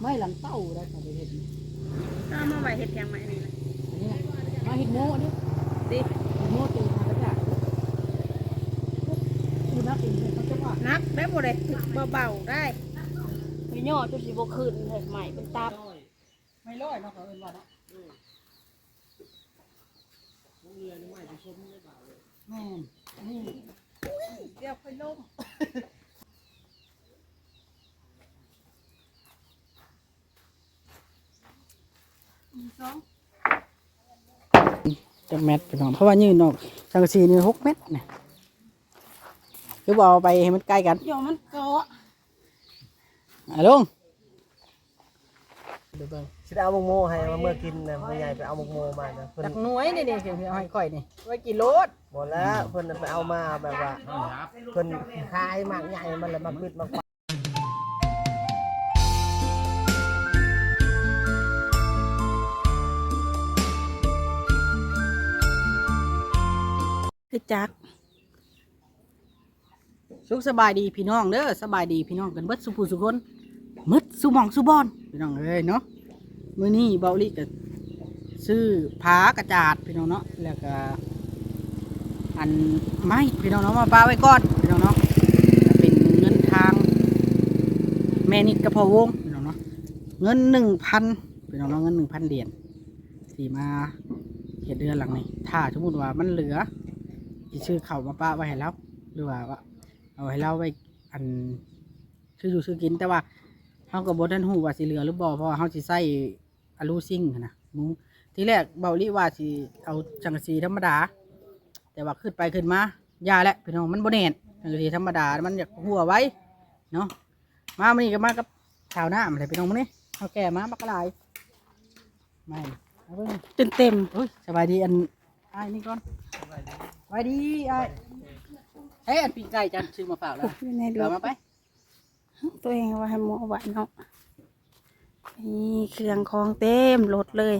ไม้หลังเต้าได้ก็ไปเฮ็ดนี่ถ้ามาไว้เฮ็ดหยังไงนี่นะอันนี้นะมาเฮ็ดโม่นี่ดิเฮ็ดโม่ตีทางกระจาดคือนักเองเขาจะว่านักได้บ่ได้เบาๆได้ไปย่อจนสิบ่ขึ้นเฮ็ดใหม่เป็นตับไม่ร้อยเนาะเขาเอิ้นว่าเนาะแม่นนี่เดี๋ยวค่อยลง จักเม็ดพี่น้องเพราะว่ายืนออกสังกะสีนี่หกเม็ดเนี่ยคือบ่เอาไปให้มันใกล้กันเดี๋ยวมันเกาะอะลุงสิได้เอามกโมให้มาเมื่อกินนะพ่อใหญ่ไปเอามกโมมานะเพิ่นจักหน่วยนี่นี่เพิ่นเอาให้ค่อยนี่ไว้กี่โลดหมดแล้วเพิ่นไปเอามาแบบว่าเพิ่นขายมากใหญ่มันเลยมาปิดมาฟั คือจักสุขสบายดีพี่น้องเด้อสบายดีพี่น้องกันเบิดสุผู้สุคนมืดสุมองสุบอนพี่น้องเอ้ยเนาะมื้อนี้เบาลิก็ซื้อผากระจาดพี่น้องเนาะแล้วก็อันไม้พี่น้องเนาะมาปาไว้ก่อนพี่น้องเนาะเป็นเงินทาง แม่นิดกระพวงพี่น้องเนาะเงินหนึ่งพันพี่น้องเนาะเงินหนึ่งพันเหรียญที่มาเห็ดเดือนหลังนี้ถ้าสมมติว่ามันเหลือ ที่ชื่อเขามาป้าไว้ให้เราหรือว่าว่าเอาให้เราไว้อันชื่ออยู่ชื่อกินแต่ว่าเขากับบทันหูว่าสิเหลือหรือบ่เพราะว่าเขาสิใส่อะลูซิ่งหั้นนะมุ้งทีแรกเบาลิว่าสิเอาจังกะสีธรรมดา แต่ว่าขึ้นไปขึ้นมายาแหละพี่น้องมันโบเนตจังกะสีธรรมดา มันอยากหัวไว้เนาะมามันนี่ก็มากับชาวหน้าอะไรพี่น้องมันนี่เขาแก่มาบักกะลายไม่เอาเบิ่งเต็มเฮ้ยสบายดีอันไอ้ายนี่ก่อนสบายดี ไอ้ายเฮ้ยอันปีกไก่จันซื้อมาฝากแล้วอยู่ในรเดี๋ยวถมาไปตัวเองว่าให้หมอไว้เนาะนี่เครื่องของเต็มรถเลย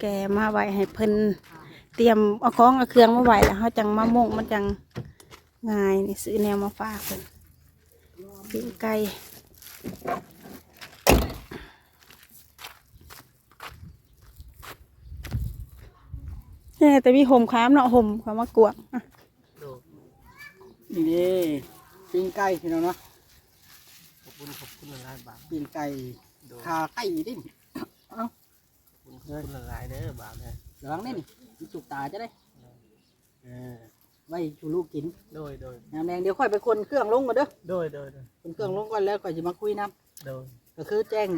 แกมาไว้ให้เพิ่นเตรียมเอาของเอาเครื่องมาไว้แล้วเขาจังมามุ่งมันจังง่ายนี่ซื้อแนวมาฝากเพิ่นปิ้งไก่ นี่ยแต่มีห่มค้ามเนาะห่มเขามากวางอะดูนี่นี่ปีกไก่พี่น้องเนาะขอบคุณขอบคุณหลายๆบาทปีกไก่ดูขาไก่ดิขอบคุณขอบคุณหลายๆเด้อบาทนะระวังนี่นี่มันจุกตาจะได้เออไว้ชูลูกกินโดยโดยน้ำแดงเดี๋ยวค่อยไปคนเครื่องลงก่อนเด้อโดยโดยโดยคนเครื่องลงก่อนแล้วค่อยจะมาคุยน้โดยำก็คือแจ้ง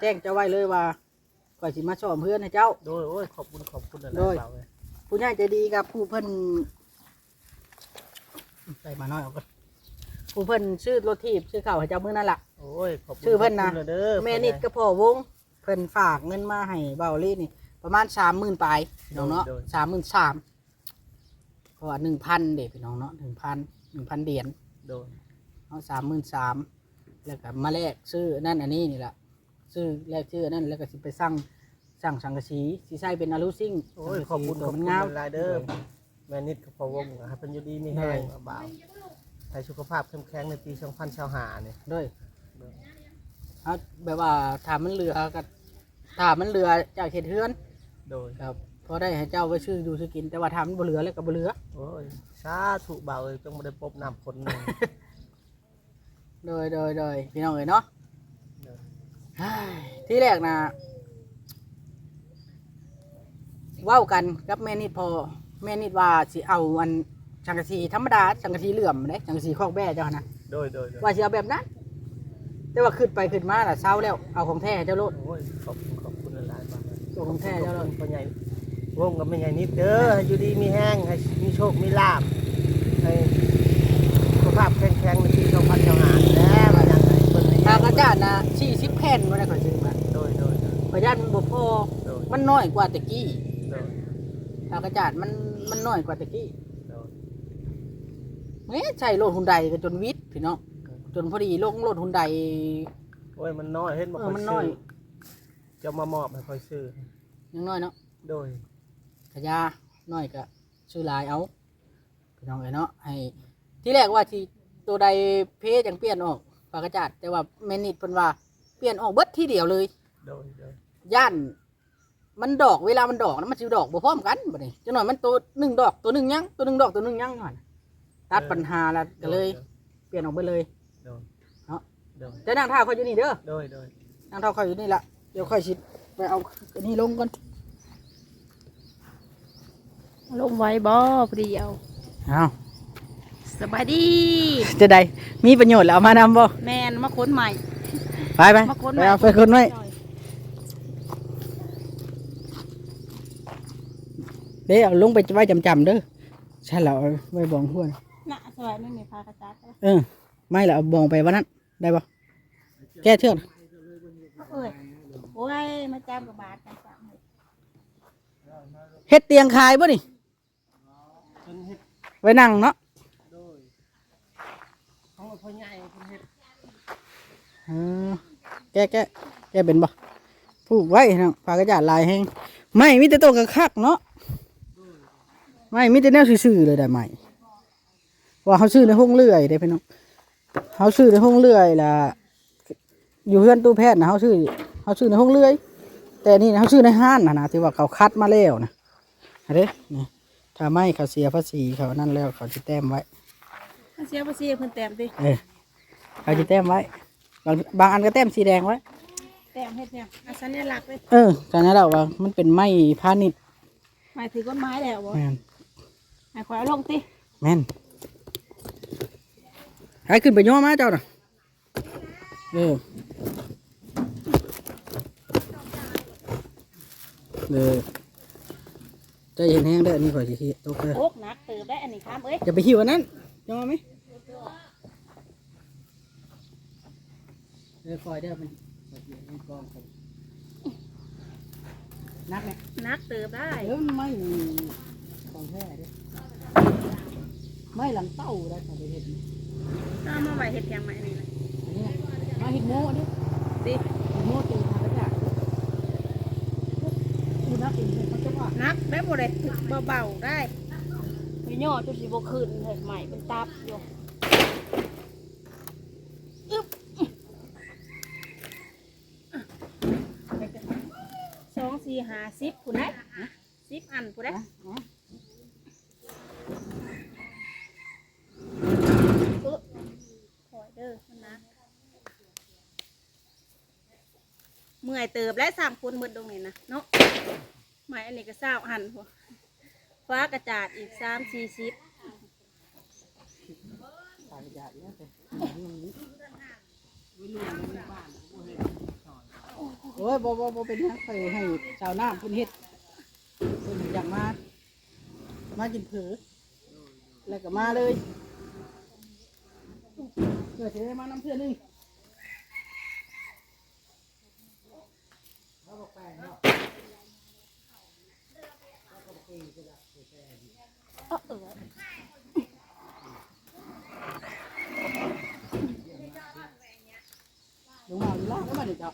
แจ้งเจ้าไว้เลยว่าค่อยสิมาชอมเพื่อนให้เจ้า โดยโอ้ยขอบคุณขอบคุณหลายโดยๆบาทเลย ผู้ใหญ่ใจดีกับผู้เพิ่นใส่มาน้อยเอาก่อนผู้เพิ่นชื่อรถทีบชื่อเข่าวให้เจ้ามือนั่นล่ะ โอ้ยขอบคุณชื่อเพิ่นนะขบคุณเด้อแม่นิดก็พอวงเพิ่นฝากเงินมาให้เบาลี่นี่ประมาณสามหมื่นปลายพี่น้องเนาะสามหมื่นสามเพราะว่าหนึ่งพันเด็กพี่น้องเนาะหนึ่งพันหนึ่งพันเหรียญโดยเอาสามหมื่นสามแล้วก็มาแลกซื้อนั่นอันนี้นี่แหละซื้อแลกซื้อนั่นแล้วก็สิไปสั่ง สั่งสังกะสีสีใส่เป็นอาลูซิ่งโอ้ยขอบคุณตัขวอบมัคุนณงามหลายๆเด้อแม่นิดกับพ่อวงให้เพิ่นอยู่ดีมีแห้งบ่าวให้สุขภาพเข้มแข็งในปี2025เนี่ยด้วยเอาแบบว่าถามมันเหลือกับถามมันเหลือจากเขตเฮือน โดยครับพอได้ให้เจ้าไว้ชื่อดูชื่อกิน แต่ว่าถามมันบ่เหลือแล้วก็บ่เหลือโอ้ยสาธุบ่าวเอ้ยจงบ่ได้พบน้ำคนหนึงโดยโดยโดยพี่น้องเอ๋ยเนาะโดยเฮ้ยที่แรกนะ เว้ากันกับแม่นิดพอแม่นิดว่าสิเอาอันสังกะสีธรรมดาสังกะสีเหลื่อมเด้สังกะสีคอกแบ่เจ้านะโดยโดยโดยว่าสิเอาแบบนั้น แต่ว่าขึ้นไปขึ้นมาล่ะเศร้าแล้วเอาของแท้ให้เจ้าโลดโอ้ยขอบคุณขอบคุณหลายๆบาทตัวของแท้เจ้าโลดพ่อใหญ่วงกับแม่ใหญ่นิดเด้อให้อยู่ดีมีแห้งให้มีโชคมีลาภให้สุขภาพแข็งแข็งในปี2025แล้วว่าอย่างไรเพิ่นให้ทางอาจารย์นะสี่สิบแผ่นมาได้ขอยซื้อมาโดยโดยโดย ขอยย่านมันบ่พอโดย มันน้อยกว่าตะกี้โดย ทางอาจารย์มันมันน้อยกว่าตะกี้โดยเอ๊ะใช่รถหุ่นใดก็จนวิทย์พี่น้องจนพอดีลงรถหุ่นใดโอ้ยมันน้อยเห็นบ่เอค่ออยมันซื้น้อยจะมามอบให้ค่อยซื้อยังน้อยเนาะโดยขยาน้อยก็ซื้อหลายเอาพี่น้องเอ้ยเนาะให้ ที่แรกว่าที่ตัวใดเพจังเปลี่ยนออกปากกระจัดแต่ว่าแม่นิดเพิ่นว่าเปลี่ยนออกเบิดที่เดียวเลย โดยโดยย่าน มันดอกเวลามันดอกนะมันสิดอกบ่พร้อมกันบัดนี้จังหน่อยมันตัวหนึ่งดอกตัวหนึ่งยังตัวหนึ่งดอกตัวหนึ่งยังหั่นตัดปัญหาแล้วก็เลย เปลี่ยนออกไปเลยโดยเนาะโดยแต่นางเท้าเขาอยู่นี่เด้อโดยโดยนางเท้าเขาอยู่นี่ละเดี๋ยวค่อยสิไปเอาอันนี้ลงก่อนลงไว้บ่พอดีเอาเอาสบายดีจะได้มีประโยชน์แล้วเอามานำบ่แมนมาค้นใหม่ไปไปมาค้นไปใหม่เอาไปคนไว้ เด้เอาลงไปไว้จำๆเด้อใช่แล้วเอาไว้บองหัวน่ะสบายไม่มีพากระจัดเออ ไม่ละเอาบองไปวันนั้น ได้ปะแก้เชือกเอ้ยโอ้ยมาจ้ำกับบาทกันจ้ำเลยเฮ็ดเตียงคายบ่นี่เพิ่นเฮ็ดไว้นั่งเนาะโดยของพ่อใหญ่เพิ่นเฮ็ดเออแก้แก้แก้เป็นบ่ผูกไว้นะปากกระจาดลายแห้งไม่มีแต่โตวกระคักเนาะ ไม่มีแต่แนวซื่อๆเลยได้ไหมว่าเขาซื้อในห้องเลื่อยได้พี่น้องเขาซื้อในห้องเลื่อยล่ะอยู่เพื่อนตู้แพทย์นะเขาซื้อเขาซื้อในห้องเลื่อย แต่นี่นะเขาซื้อในห้านนะนะที่ว่าเขาคัดมาแล้วนะอันนี้นี่ถ้าไม่เขาเสียภาษีเขานั่นแล้วเขาจะแต้มไว้มาเสียภาษีเพิ่นแต้มดิเออเขาจะแต้มไว้บางบางอันก็แต้มสีแดงไว้แต้มเฮ็ดเนี่ยอาสัญลักษณ์เลยเออตอนนั้นเราว่ามันเป็นไม้พาณิชย์หมายถึงต้นไม้แล้วบ่ แม่นหมายความเอาลงติแม่นให้ขึ้นไปย่อมาเจ้าน่ะเออเออใจเย็นแห้งได้ออันนี้ข่อยสิขี้ตกเลยโอกหนักเติบได้อันนี้ครับเอ้ยอย่าไปหิวอันนั้นย่อไหมเออคอยเด้อมันกองนักไหมหนักเติบได้เออมันไม่ของแท้เด้อ ไม่หลังเต้าได้ของไปเห็ดนี่ถ้ามาไว้เฮ็ดยังไงนี่นะอันนี้มาเห็ดโม่ดิติเห็ดโม่ตีทางกระจาดดูนักเองเลยเขาจะว่าหนักได้บ่ได้เบาๆได้ไปย่อจนสิบ่ขึ้นเฮ็ดใหม่เป็นตับอยู่อึ๊บสองสี่ห้าสิบผู้ใดสิบอันผู้ใด นะนะ อึ๊บถอยเด้อมันนะเมื่อยเติบและสามคนหมืดตรงนี้นะเนาะหมายอันนี้ก็เศร้าหันหัวฟ้ากระจาดอีกสามสี่สิบทางกระจาดเนี่ยแต่โอ้ยบ่บ่บ่เป็นนักเคยให้ชาวนาเพิ่นเฮ็ดเพิ่นอยากมา มากินเผือแล้วก็มาเลยเพื่อจะได้มาน้ำเพื่อนึง เออเออลงมาอยู่ล่างแล้วมาเด็กจ้ะ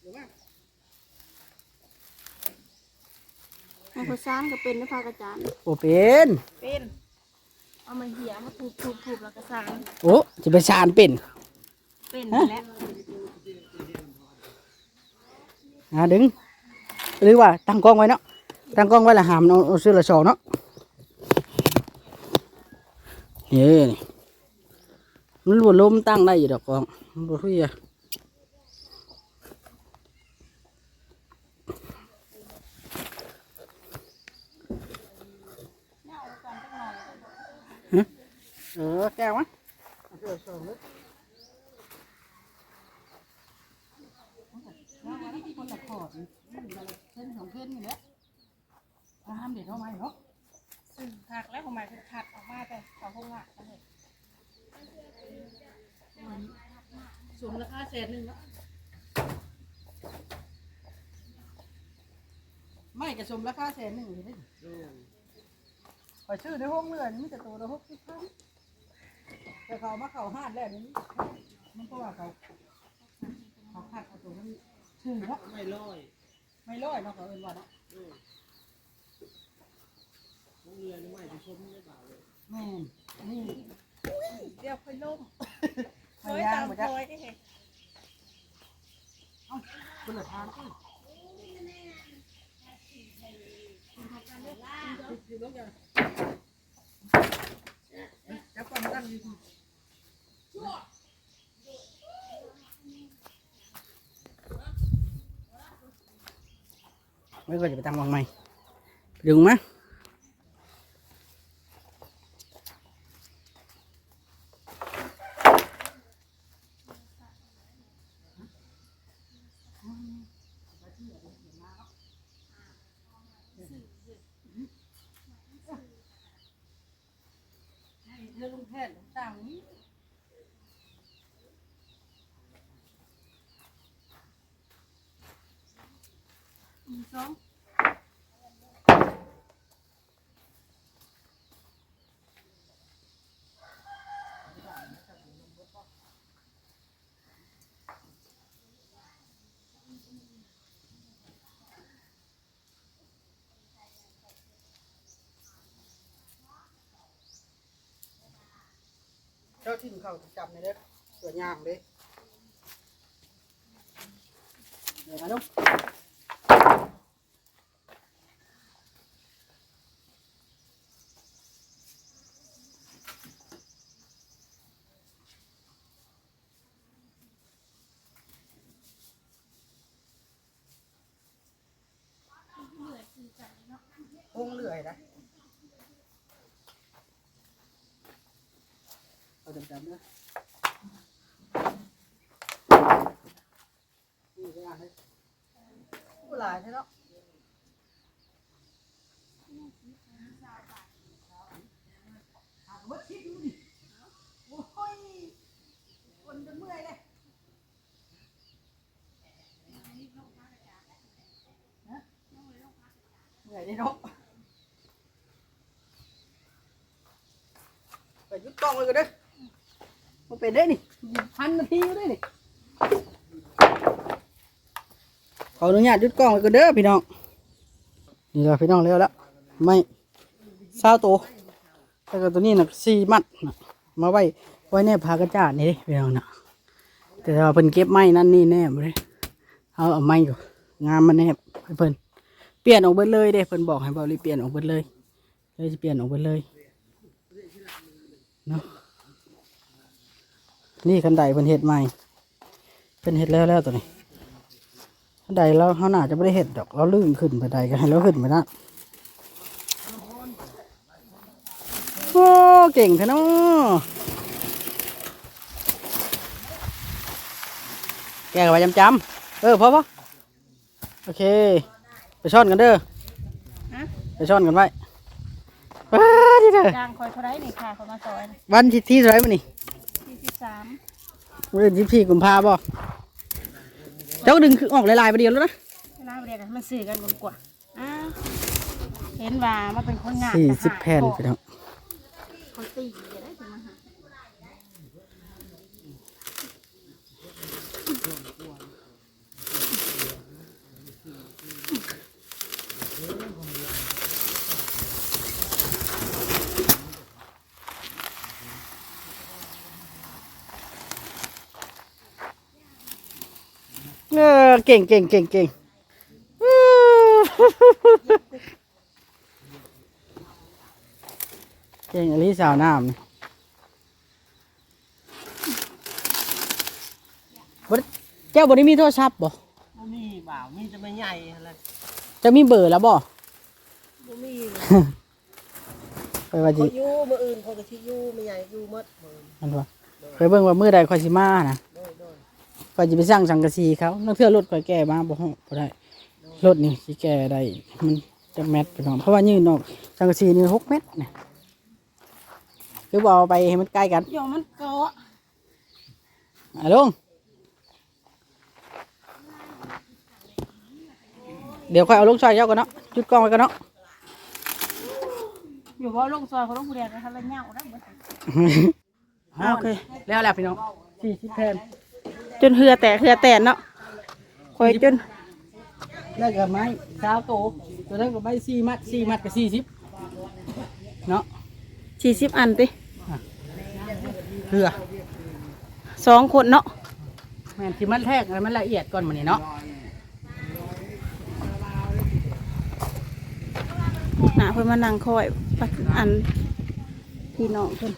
เดี๋ยวมา มันก็สร้างก็เป็นนะฟ้ากระจาดโอเป็นเป็นเอามาเหี่ยมาถูบถูบถูบแล้วก็สร้างโอ้จะไปชานเป็นเป็นนั่นแหละอ่าดึงหรือว่าตั้งกล้องไว้เนาะตั้งกล้องไว้และหามเอาเอาเสื้อละสองเนาะเฮ้ยนี่มันบนลมตั้งได้อยู่ดอกกล้องมันบ่คุยอะฮะ เออแก้วมะเอาเสื้อละสองเลยคนละขอดเส้นองเส้นนี่แหละตามเด็ดเข้ามาเนาะซึ่งหักแล้วของหมายคือขัดออกมาแต่เขาคงหักนั่นเลยสมราคาแสนหนึ่งเนาะไม่กระสมราคาแสนหนึ่งเลยไปชื่อในห้องเรือนนี่แต่ตัวละหกสิบพัน แต่เขามาเขาห้าดแล้วนี่มันก็ว่าเขาเขาขัดเอาตัวมันชื่อเนาะไม่ร้อยไม่ร้อยเนาะเขาเป็นว่าเนาะแม่นนี่เดี๋ยวค่อยล่มพยายามบ่จะคุณละทาน จับก่อนตั้งอยู่ไม่ก็จะไปตั้งวางใหม่ดึงม เรื่องแพทย์ต่างนี้ สองเจ้าที่เขาจับใน เด้อตัวยางเลยเดี๋ยวมาดูพงเลื่อยนะเอาจำๆเด้อนี่ กล้องเลยก็ได้อมาเป็นได้นี่พันนาทีอยู่ได้นี่ขออนุญาตยุดกล้องเลยก็เด้อพี่น้องนี่เราพี่น้องเร็วแล้วไม่เศร้าตัวแล้วก็ตัวนี้หนักสี่มัดนะมาไว้ไว้ในพากระจาดนี่พี่น้องนะแต่ว่าเพิ่นเก็บไม้นั่นนี่แน่บ่เลยเอาเอาไม้ก่อนงามมันแนบให้เพิ่นเปลี่ยนออกเบิดเลยเด้เพิ่นบอกให้เบาลีเปลี่ยนออกเบิดเลยเลยจะเปลี่ยนออกเบิดเลย เนาะนี่คันไดเป็นเห็ดใหม่เป็นเห็ดแล้วแล้วตัวนี้คันไดเราเขาน่าจะไม่ได้เห็ดดอกเราลื่นขึ้นไปไดก็ให้เราขึ้นไปนะโอ้เก่งแท้เนาะแกงไว้จำจำๆเออพอปะโอเค ไปช่อนกันเด้อฮะไปช่อนกันไว้ ว้าที่เด้อจางคอยเท่าไรนี่ค่ะคนมาซอยวันที่ที่เท่าไหรมันนี่สี่สิบสามวันที่พี่กุมภาบ่เจ้าดึงคือออกลายๆไปเดียวแล้วนะเวลาเรียกกันมันสื่อกันบนกว่าอ้าวเห็นว่ามันเป็นคนงานสี่สิบแผ่นพี่น้องเขาตีจะได้จะมาหา เออเก่งเก่งเก่งเก่งอื้อเก่งอลิสาวน้ำนี่บ่ได้เจ้าบริมีโทรศัพท์บ่บ่มีบ่าวมีจะไม่ใหญ่อะไรเจะมีเบอร์แล้วบ่บ่มีไปว่าเขาจิอยู่มื้ออื่นเขาก็สิอยู่ไม่ใหญ่อยู่หมดมื้ออื่นมันว่าเคยเบิ่งว่ามื้อใดค่อยสิมานะ โดยโดยค่อยสิไปสร้างสังกะสีเขานักเทื่อรถค่อยแก้มาบ่ฮ้อบ่ได้รถนี่สิแก้ได้มันจักแมตรพี่น้องเพราะว่ายืนออกสังกะสีนี่หกเมตรนี่คือบ่เอาไปให้มันใกล้กันโยมมันเกาะอะลุงเดี๋ยวค่อยเอาลูกชายเจ้ากันเนาะจุดกล้องไว้กันเนาะอยู่ว่าลงซอยเขาลงผู้เรียนนะคะแล้วเหงาได้หมดโอเคแล้วแหละพี่น้องสี่สิบแผ่น จนเหือแตกเหือแตนเนาะคอยจนแล้วก็ไม้เช้าโตตัวนั้นก็ไม้สี่มัดสี่มัดกับสี่สิบเนาะสี่สิบอันติเพื่อสองคนเนาะแม่นที่มันแทกให้มันละเอียดก่อนมื้อนี้เนาะหนาเพิ่นมานั่งคอยปัดอันพี่น้องเพิ่น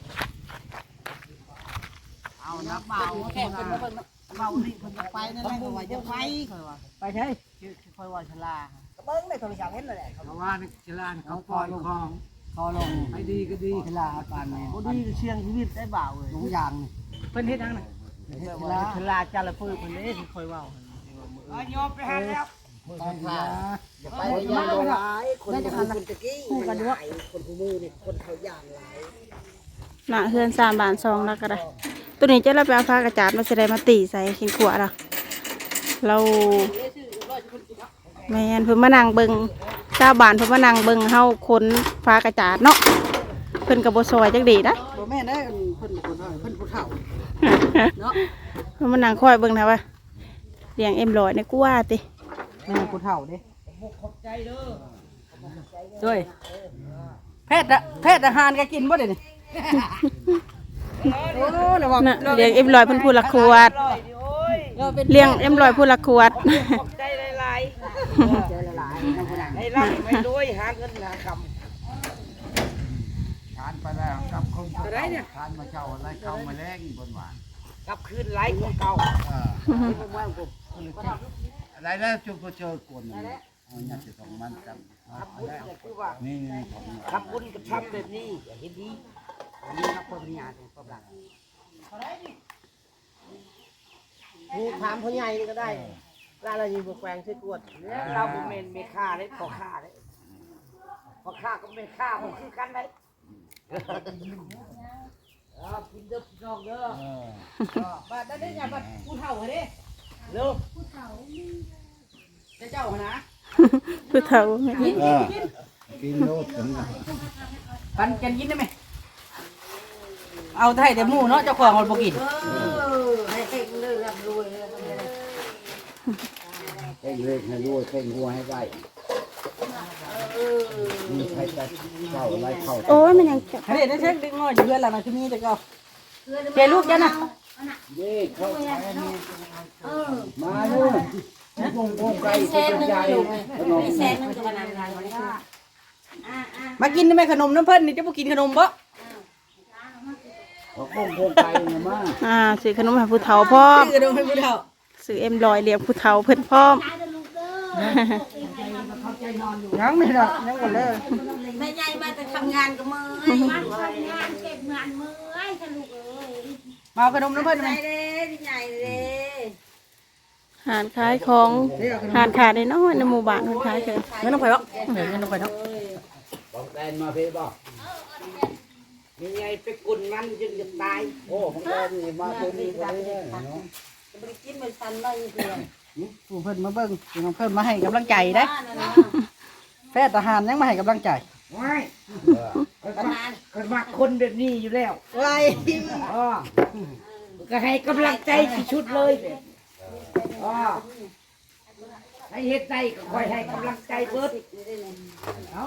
เอานับเบาแค่เพิ่นเพิ่น เบานี่เพิ่นจะไปนั่นแหละว่าจะไปไปใช่ค่อยว่าชลาเบิ้งได้ก็ไม่อยากเห็นเลยแหละเพราะว่าในชลานเขาปล่อยของเขาลงให้ดีก็ดีชลาอาการนี่บ่ดีเชียงชีวิตได้บ่าวเลยหลงยางนี่เพิ่นเฮ็ดจังน่ะเวลาเวลาจาระพื้นคนนี้ที่คอยเว้าโยมไปหาแล้วไปค่ะอย่าไปเลยย่างหลายคนจะคนตะกี้มันหลายคนผู้มือนี่คนเขาย่างหลาย หนาเฮือนสามบานซองแล้วก็ได้ตัวนี้จะเราไปเอาผ้ากระจาดมาแสดงมาตีใส่ขิงขวดอะเราแม่นเพิ่นมานั่งเบิงชาวบ้านเพิ่นมานั่งเบิงเฮาคนฟ้ากระจาดเนาะเพิ่นกับบ่ซอยจักดีนะบ่แม่นเด้อเพิ่นคนน้อยเพิ่นผู้เฒ่าเนาะเพิ่นมานั่งคอยเบิงนะว่าเลี้ยงเอ็มลอยในกูว่าติแม่นผู้เฒ่าเด้ด้วยแพทย์อะแพทย์อาหารก็กินบ่ได้นี่ โอ้ระวังน่ะเลี้ยงเอ็มลอยเพิ่นพูดละขวดเลี้ยงเอ็มลอยพูดละขวดใจหลายๆใจหลายๆให้ร่ำให้รวยหาเงินหาคทานไปแล้วกับคงอะไรเนี่ยทานมาเช่าอะไรเข้ามาแรงบนหวานำกลับคืนไหลของเก่าเออผมว่าผมอะไรแล้วจุกเจอกวนเอาอยากจะต้องมันกันทำบุญก็คือว่านี่นี่ของทำบุญกับทำแบบนี้อย่าเห็นดี อันนี้ครับคนญาติความรักนี่ถามพ่อใหญ่นี่ก็ได้ร้านเราอยู่บนแกวงช่วยกวดเนี่ยเราบุเมนเมค่าเลยพอค่าเลยพอค่าก็เมค่าผมคือกันได้เอากินเด้อพี่น้องเด้อเออบัดนั้นเนี่ยบัดผู้เฒ่าเด้เร็วเจ้านะผู้เฒ่าเออกินโลดถึงนะปันกันกินได้ไหม เอาไทยแต่หมูเนาะเจ้าของมันบ่กินให้ให้เลิกร่ำรวยเลยเข่งเล็กให้รวยเข่งหัวให้ได้มีใครจะเข้าอะไรเข้าโอ้ยมันยังจับเฮ้ยนั่นเช็คดึงงออยู่เพื่อนเรานะคือมีแต่ก็เจลูกยันนะเย่เข้าไปมาลูกวงวงไก่เป็นใหญ่ขนมแสนนึงจะมานานงานวันนี้มากินได้ไหมขนมน้ำเพิ่นนี่จะบ่กินขนม บ่วงวงไก่เนี่ยมาอ่าซื้อขนมให้ผู้เฒ่าพร้อมขนมให้ผู้เฒ่าซื้อเอ็มลอยเลี้ยงผู้เฒ่าเพิ่นพร้อม ยังไม่ดอกยังบ่เลยแม่ใหญ่มาจะทำงานกับมือมันทำงานเก็บงานมือไอ้ทะลุเอ้ยมาเอาขนมน้ำเพิ่นไหมใหญ่เลยใหญ่เลยหารขายของหารขายได้น้อยในหมู่บ้านเพิ่นขายเถอะเงินน้ำไผ่บ่เงินน้ำไผ่เนาะบอกแตนมาพี่บอก แม่ใหญ่ไปกุนมันจนจะตายโอ้ของแตนนี่มาตัวนี้คนนี้เนาะจะไปกินมันสันเลยเพื่อนผู้เพิ่นมาเบิ่งผู้น้องเพิ่นมาให้กำลังใจได้แพทย์ทหารยังมาให้กำลังใจว้ายคนมาคนแบบนี้อยู่แล้วไรอ๋อก็ให้กำลังใจที่ชุดเลยอ๋อให้เฮ็ดใจก็คอยให้กำลังใจเบิดเอา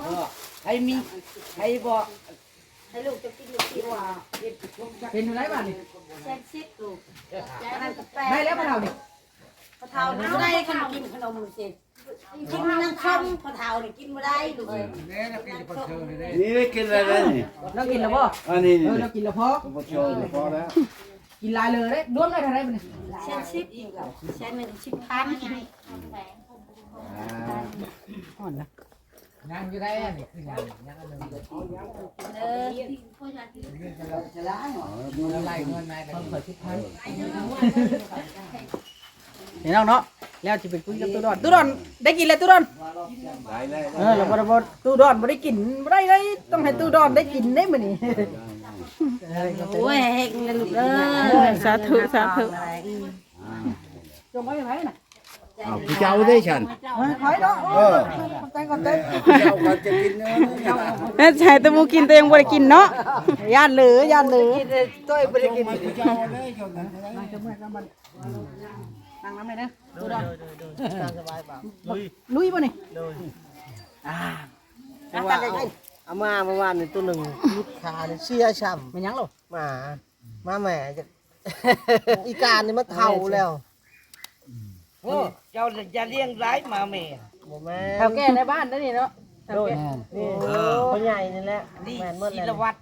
ให้มีให้บอก ให้ลูกจะกินลูกกินว่าเป็นอยู่ไรบ้านนี่แซ่บซิดลูกอันนั้นก็แปลได้แล้วพ่อเฒ่านี่พอเท่านี่ไม่ได้ขนมกินขนมสิกินน้ำส้มพอเท่านี่กินไม่ได้ลูกเอ้ยนี่ได้กินอะไรแล้วนี่เรากินแล้วบ่อันนี้เอนี่อเรากินแล้วพอผมก็โชว์พอแล้วกินหลายเลยเด้รวมได้เท่าไหร่บัดนี้แซ่บซิดอีกแล้วแซ่บหนึ่งสิบพันอ่าอ่อนนะเออเห็นน้องเนาะแล้วสิไปคุยกับตู้ดอนตู้ดอนได้กินแล้วตู้ดอนเออเราบ่ได้บ่ตู้ดอนบ่ได้กินบ่ได้เลยต้องให้ตู้ดอนได้กินได้มือนี้โอ้ยเฮงเลยลูกเอ้ยสาธุสาธุจงไว้ไผน่ะ อาพี่เจ้าได้ฉันเฮ้ยไผเนาะเออ ขอบใจขอบใจพี่เจ้าก็จะกินเนื้อนี่แล้วใช้แตะมูกินตัวเองบ่ได้กินเนาะย่านเหลือย่านเหลือต้อยบ่ได้กินพี่เจ้าได้จนนั้นนั่งจะเมื่อยกันบัดนั่งน้ำไหนเด้อตู้ดอนสบายเปล่าลุยบ่นี่เลยอ่าเอาว่าเอาเอาเอามาเมื่อวานนี่ตัวหนึ่งลูกค้านี่เสียช้ไม่ยั้งหรอกำหมามาแหม่จะ อีการนี่มันเท่าแล้ว โอ้เจ้าจะเลี้ยงร้ายหมาแม่โมแม่แถวแก่ในบ้านนั่นนี่เนาะแถวโดยแก่นี่พ่อใหญ่นี่แหละนี่แม่นเมื่อศิไรลวัตร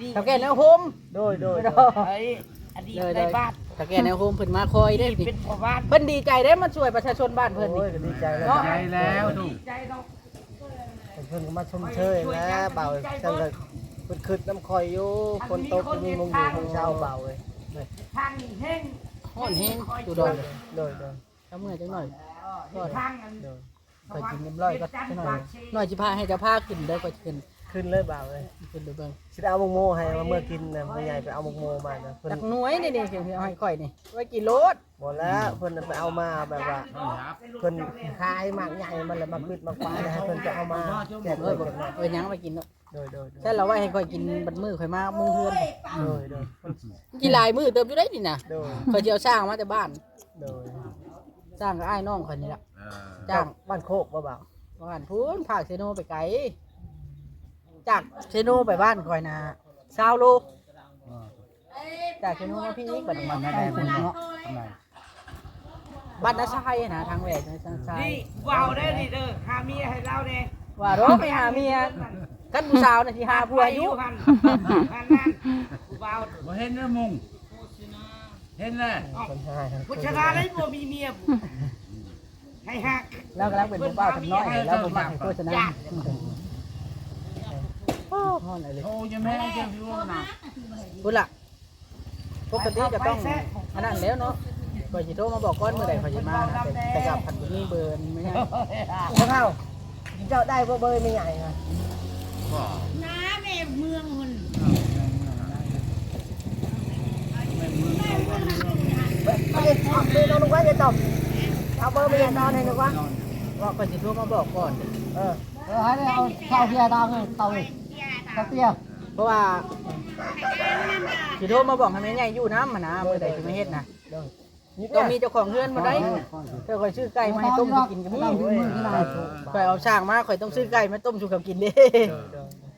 นี่แถวแก่แนวโฮมโดยโดยไอ้อดีตในบ้านแถวแก่แนวโฮมเพิ่นมาคอยได้นี่เป็นพ่อบ้านเพิ่นดีใจได้มาช่วยประชาชนบ้านเพิ่นโอ้นี่ยก็ดีใจแล้วเนาะใจแล้วถูกใจเราเพิ่นก็มาชมเชยนะเบาจังเลยเพิ่นขึ้นน้ำคอยอยู่คนโตก็มีมงอยู่ของเช้าเบาเลยทางแห้ง ฮ้อนแฮงอยู่ดอนโดยโดยถ้าเมื่อยจังหน่อยก็ทางอันโดยค่อยกินเรียบร้อยก็จังหน่อยหน่อยสิพาให้เจ้าพาขึ้นเด้อก็ขึ้นขึ้นเลยเบาเลยขึ้นไปเบิ่งสิได้เอามงโมให้มาเมื่อกินนะพ่อใหญ่ไปเอามงโมมานะเพิ่นจักหน่วยนี่นี่สิเอาให้ค่อยนี่ไว้กินโลดหมดแล้วเพิ่นไปเอามาแบบว่าเพิ่นขายหมากใหญ่มันเลยมาปิดมาควายนะให้เพิ่นจะเอามาแจกเลเอ้ยยบ่เอ้ยยังไปกินเนาะโดยโดยโดยใช่เราไว้ให้ค่อยกินบัดมื้อค่อยมามุงเฮือนโดยโดยกี่หลายมื้อเติมอยู่ได้นี่น่ะโดยค่อยสิเอาสร้างมาแต่บ้านโดยสร้างกับอ้ายน้องค่อยนี่ล่ะเออจ้างบ้านโคกบ่เบาบ้านพูนภาคเซโนไปไกลจากเซโนไปบ้านค่อยนะ20โลจากเซโนมาพี่อีกบัดนี้มันได้พุ่นเนาะทำไมบ้านนาชายนะทางแหวกนะทางชายนี่ว้าวได้ดิเด้อหาเมียให้เราเนี่ยว่าโรไปหาเมีย กันผู้สาวน่ะสิหาผัวอายุหันหันนั่นว้าวบ่เห็นนะมุงเห็นเลยคนหายผู้ชนะได้บ่มีเมียให้หักแล้วกำลังเป็นผู้บ่าวทำน้อยแล้วผมมาให้โฆษณาโอ้ฮ้อนเลยโทรจะแม่จะพิวนะพุ่นล่ะปกติจะต้องอันนั้นแล้วเนาะก่อนสิโทรมาบอกก้อนเมื่อใดเขาจะมานะแต่แต่กับพันธุ์นี้เบอร์ไม่ใช่เจ้าเข้าเจ้าได้บ่เบยไม่ใหญ่นะ ก็น้าแม่เมืองหุ่นเอาเด็กเอาเด็กนอนลงไว้จะตบเอาเบอร์ไม่ใหญ่นอนให้หนูวะว่าก่อนสิโทรมาบอกก่อน เออเออให้เอาข้าวเพียดาวเลยเตาเลยเตาเตี้ยเพราะว่าสิโทรมาบอกให้แม่ใหญ่อยู่น้ำมานะเมื่อใดจะไม่เฮ็ดนะ นี่ต้องมีเจ้าของเฮือนมาได้เจ้าคอยซื้อไก่มาให้ต้มให้กินกับนี่คอยเอาช่างมาคอยต้องซื้อไก่มาต้มชูกับกินเด้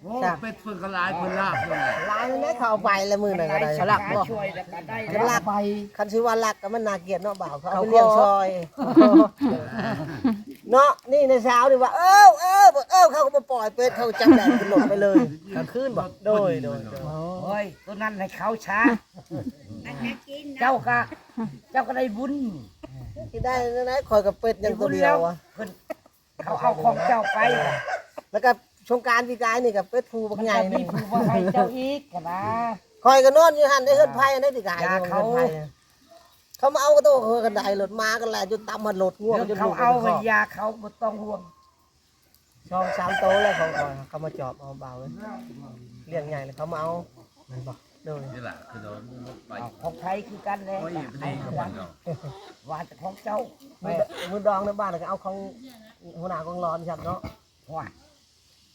โอ้เป็ดเฟืองกระลายเฟืองลาบเลยลายนี่เข้าไปละมือหน่อยก็ได้สลักบ่ช่วยแล้วก็ได้คันลักไปคันชื่อว่าลักก็มันน่าเกลียดเนาะบ่าวเขาเอาไปเลี้ยงซอย เนาะนี่ในเช้านี่ว่า เอ้าเอ้าเอ้าเขาก็มาปล่อยเป็ดเขาจับแดดขึ้นหลบไปเลยกลางคืนบ่โดยโดยโดยโอ้ยตัวนั้นให้เขาช้าเจ้าก็ เจ้าก็ได้บุญที่ได้นะนะคอยกับเป็ดอย่างตัวเดียวอะเพิ่นเขาเอาของเจ้าไปแล้วก็ชงกรารพี่กายนี่กับเป็ดภูบักมันใหญ่จะมีนี่ผู้ว่าให้เจ้าอีกกันนะ คอยก็นอนอยู่หันได้เฮือนไผ่ได้พี่กายอย่าเขาฮือนไผ่น่ะเขามาเอากระโตกเฮือนกันไดรถมากันแหละจนตำมันรถง่วงเดี๋ยวจนเขาลูกเอากันกันยาเขาบ่ต้องห่วงช่องสามโตแล้วเขาก็เขามาจอบเอาเบาเลยเลี้ยงใหญ่เลยเขามาเอามันบอก โดยนี่แหละคือโดนไปเอาของไทยคือกันแหละโอ้ยไปนี่กับมันก็ว่าแต่ของเจ้ามือมือดองในบ้านก็เอาของหัวหน้ากองร้อนครับเนาะว่า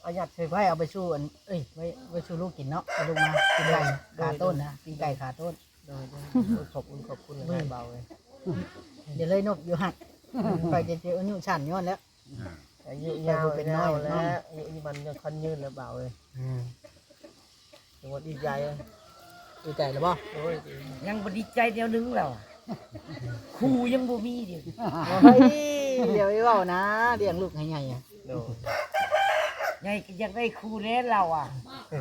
เอาหยัดใส่ไว้เอาไปชูอันเอ้ยไว้ไว้ชูลูกกินเนาะเอาลงมากินไก่ขาต้นนะกินไก่ขาต้นโดยโดยขอบคุณขอบคุณเลยเบาเลยเดี๋ยวเลยนบอยู่หัดไปจะเจออายุฉันย้อนแล้วอายุยาวเป็นน้อยแล้วอายุมันยังคันยืนแล้วเบาเลยจังหวัดดีใจเลย ดีใจหรือเปล่าโอ้ยยังบ่ดีใจเดียวนึงแล้วครูยังบ่มีเดียวเฮ้ยเดี๋ยวไอ้เว่านะเลี้ยงลูกให้ใหญ่อะโดยไงก็ยังได้ครูแน่เราอะ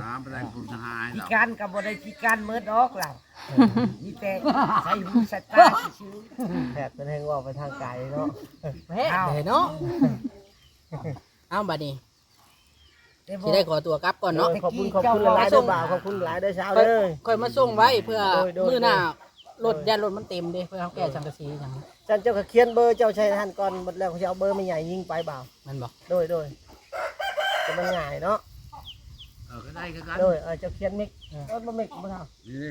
หาไปได้คุณหายพิแล้วการกับบ่ได้พิการเมิดดอกเรามีแต่ใส่หูใส่ตาซื่อแพทย์เป็นแห่งว่าไปทางไกลเนาะแพ้เนาะ เอาบัดนี้ ๆแต่บ่ สิได้ขอตัวกลับก่อนเนาะ ขอบคุณขอบคุณหลายเด้อบ่าวขอบคุณหลายเด้อเช้าค่อยเด้อ ค่อยมาส่งไว้เพื่อโดยโดย มื้อหน้ารถยันรถมันเต็มเด้เพื่อเขาแก้สังกะสีอย่างจันเจ้าก็เขียนเบอร์เจ้าใช้ทันก่อนหมดแล้วเขาจะเอาเบอร์ไม่ใหญ่ยิงไปบ่าวมันบอกโดยโดยจะมันง่ายเนาะเออก็ได้ก็กันโดยเออเจ้าเขียนมิกเออบ่มิกบ่เท่านี่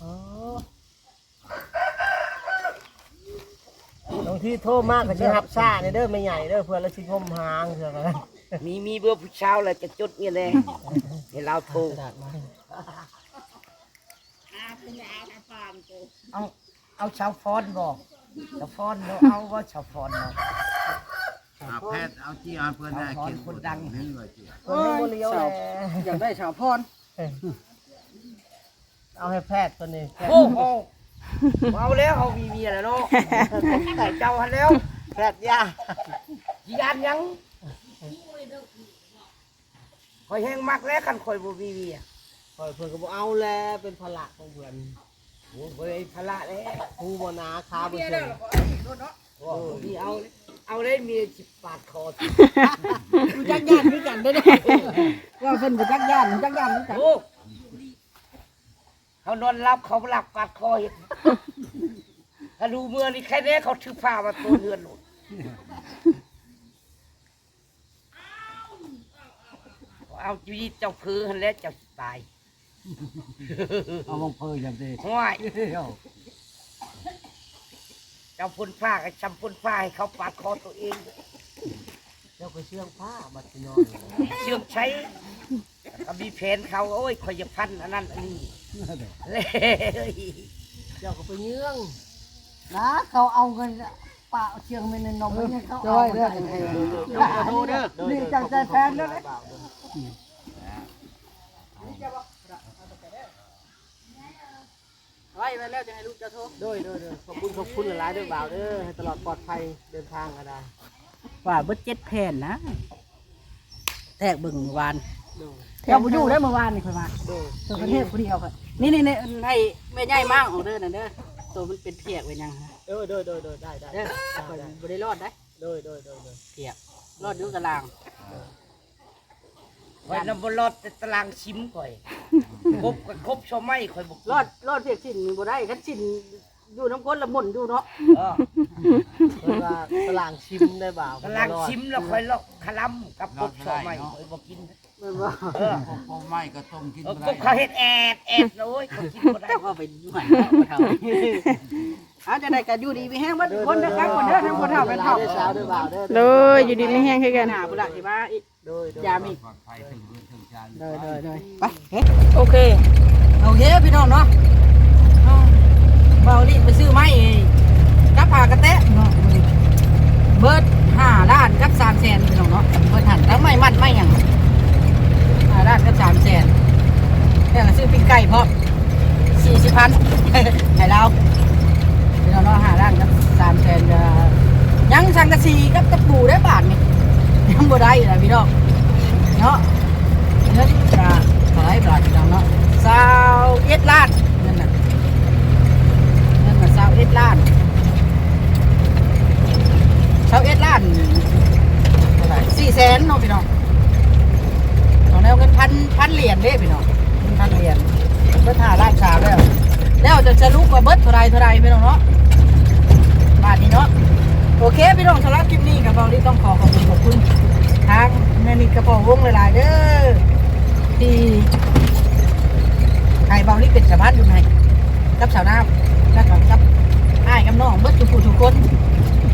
อ๋อบางทีโทรมากก็สิรับซ่าในเด้อไม่ใหญ่เด้อเพื่อเราสิงมหางเถอะกัน มีมีเบอร์ผู้ชายแล้วจะจดนี่แหละให้เราโทรกระดาษมาเอาเอาชาวฟอนบอกชาวฟอนเนาะเอาว่าชาวฟอนเนาะอ่าแพทย์เอาที่อ่านเพื่อนได้กินคนดังนี่เลยจีคนให้บ่เลี้ยวแหละอยากได้ชาวพรเอาให้แพทย์ตัวนี้แพทย์โอ้โหเอาแล้วเอามีเมียแล้วเนาะแต่เจ้าหันแล้วแพทย์ยายีอันยัง คอยแห้งมักแล้วกันคอยบ่มีเมียคอยเพิ่นก็บ่เอาแล้วเป็นภาระของเพิ่นโอ้บ่ได้ภาระแล้วผู้บ่นาค้าบ่เชิงโอ้มีเอาเลยเอาได้เมียสิปาดคอกูจักย่านคือกันเด้อเด้อว่าเพิ่นบ่จักย่านจักย่านคือกันโอ้เขานอนรับเขาหลักปาดคอเห็นถ้าดูเมื่อนี่แค่นี้เขาถือผ้ามาตัวเรือนหมด เอาชีวิตเจ้าคือหันแล้วเจ้าสิตายเอาบังเพยอย่างดีห้วยเจ้าพ่นผ้ากับชำพ่นผ้าให้เขาปาดคอตัวเอง เจ้าก็เชื่องผ้าบัดสินอนเชื่องใช้ก็มีแผนเขาโอ้ยคอยจะพันอันนั้นอันนี้เลยเจ้าก็ไปเยื้องนะเขาเอาเงินป่าเชียงไม่ในนมไม่ให้เขาจ้เอาอยเด้อโทษเด้อนี่จังใจแทนแล้ว ไว้ไว้แล้วจะให้ลูกจะโทรโดยโดยโดยขอบคุณขอบคุณหลายๆด้อบ่าวเด้อให้ตลอดปลอดภัยเดินทางก็ได้ว่าเบิดเจ็ดแผ่นนะ แทกเบิ่งเมื่อวานโดยเจ้าบ่อยู่ได้เมื่อวานนี่ค่อยมาโดยตัวประเทศผู้เดียวค่ะนี่นี่นี่ให้แม่ใหญ่มากออกเด้อน่ะเด้อตัวมันเป็นเพียกไว้ยังฮะเออโดยโดยโดยได้ได้เด้อข่อยบ่ได้รอดได้โดยโดยโดยโดยเพียกรอดอยู่ตาราง คอยนำบนรถแต่ตารางชิมก่อยครบกับครบชอไม่คอยบอกรอดรอดเพียกสิ้นมีบ่ได้คันสิ้นอยู่น้ำก้นละมุนอยู่เนาะเออเพิ่นว่าตารางชิมได้บ่าวตารางชิมแล้วคอยลอกคลัมกับครบชอไม่คอยบอกกินแม่นบ่เออพอไม่ก็ต้มกินเออไม่ก็ได้เขาเห็ดแอดแอดนะโอ้ยเขากินบ่ได้แต่ว่าไปอยู่หันเนาะบ่เท่าเอาจะได้ก็อยู่ดีมีแห้งเบิดคนเด้อครับคนเด้อทั้งคนเท่าเป็นเท่าเด้อสาวเด้อบ่าวเด้อ เลยอยู่ดีไม่แห้งคือกันหน้าพุ่นละสิมาอีก โดยโดยยามอีก ปลอดภัยถึงเรื่องถึงจานเด้อๆๆไปเฮ้โอเคโอเคพี่น้องเนาะเอาเบาลี่ไปซื้อไม้กับผากระแตะเนาะเบิร์ดห้าล้านกับสามแสนพี่น้องเนาะเบิร์ดหันแล้วไม่มัดไม่หยังห้าล้านกับสามแสนแล้วก็ซื้อปิ้งไก่พร้อมสี่สิบพันให้เราพี่น้องเนาะห้าล้านกับสามแสนจะยังสังกะสีกับตะปูได้บาทนี่ ยังบ่ได้เลยพี่น้องเนาะเงินจะเท่าไหรบาทพี่น้องเนาะสาวเอ็ดล้านเงินน่ะเงินน่ะสาวเอ็ดล้านสาวเอ็ดล้านเท่าไหร่สี่แสนเนาะพี่น้องตอนนี้เงินพันพันเหรียญเด้พี่น้องเงินพันเหรียญเบิดห้าล้านสามแล้วแล้วจะจะรู้ว่าเบิดเท่าไหรเท่าไหรพี่น้องเนาะบาทนี้เนาะ โอเคพี่น้องสำหรับคลิปนี้กับเราที่ต้องขอขอบคุณขอบคุณทางแม่นิดกระเป๋าวงหลายๆเด้อที่ไอ้เบานี่เป็นสะพานอยู่ไหนกับสาวน้ำแล้วก็กับไอ้ายกับน้องเบิดทุกผู้ทุกคน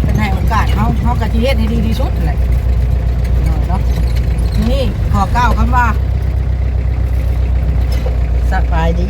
เป็นให้โอกาสเขาเขากระทิเฮ็ดให้ดีที่สุดเลยเนาะนี่ขอก้าวคำว่าสบายดี